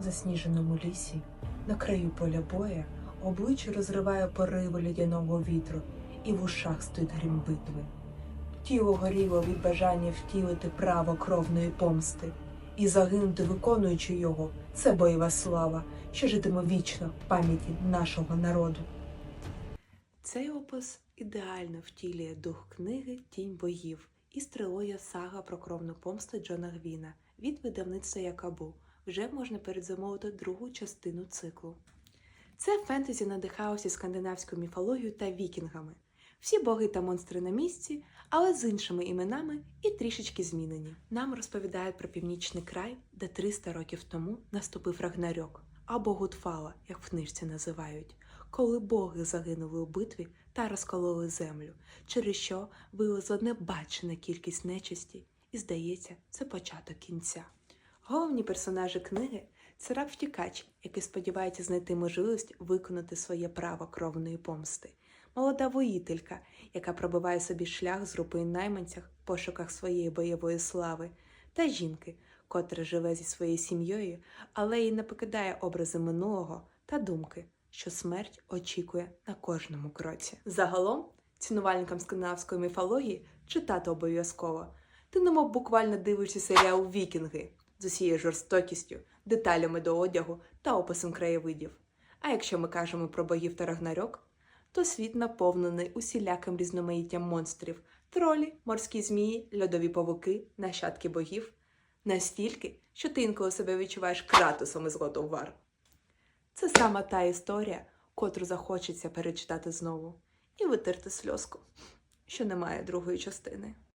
засніженому лісі, на краю поля боя, обличчя розриває пориви лядяного вітру, і в ушах стоїть грім битви. Тіло горіло від бажання втілити право кровної помсти, і загинути, виконуючи його, це бойова слава, що житиме вічно в пам'яті нашого народу. Цей опис ідеально втілює дух книги Тінь боїв і стрілоя сага про кровну помсту Джона Гвіна від видавництва Якабу. Вже можна передзамовити другу частину циклу. Це фентезі надихалося скандинавською міфологією та вікінгами. Всі боги та монстри на місці, але з іншими іменами і трішечки змінені. Нам розповідають про північний край, де 300 років тому наступив Рагнарьок або Гудфала, як в книжці називають, коли боги загинули у битві та розкололи землю, через що вилазила небачена кількість нечисті, і здається, це початок кінця. Головні персонажі книги це раб втікач, який сподівається знайти можливість виконати своє право кровної помсти, молода воїтелька, яка пробиває собі шлях з групою найманцях в пошуках своєї бойової слави, та жінки, котра живе зі своєю сім'єю, але й не покидає образи минулого та думки, що смерть очікує на кожному кроці. Загалом, цінувальникам скандинавської міфології читати обов'язково. Ти немов буквально дивишся серіал Вікінги з усією жорстокістю, деталями до одягу та описом краєвидів. А якщо ми кажемо про богів та рагнарьок, то світ наповнений усіляким різноманіттям монстрів, тролі, морські змії, льодові павуки, нащадки богів, настільки, що ти інколи себе відчуваєш кратусом із of Це саме та історія, котру захочеться перечитати знову, і витерти сльозку, що немає другої частини.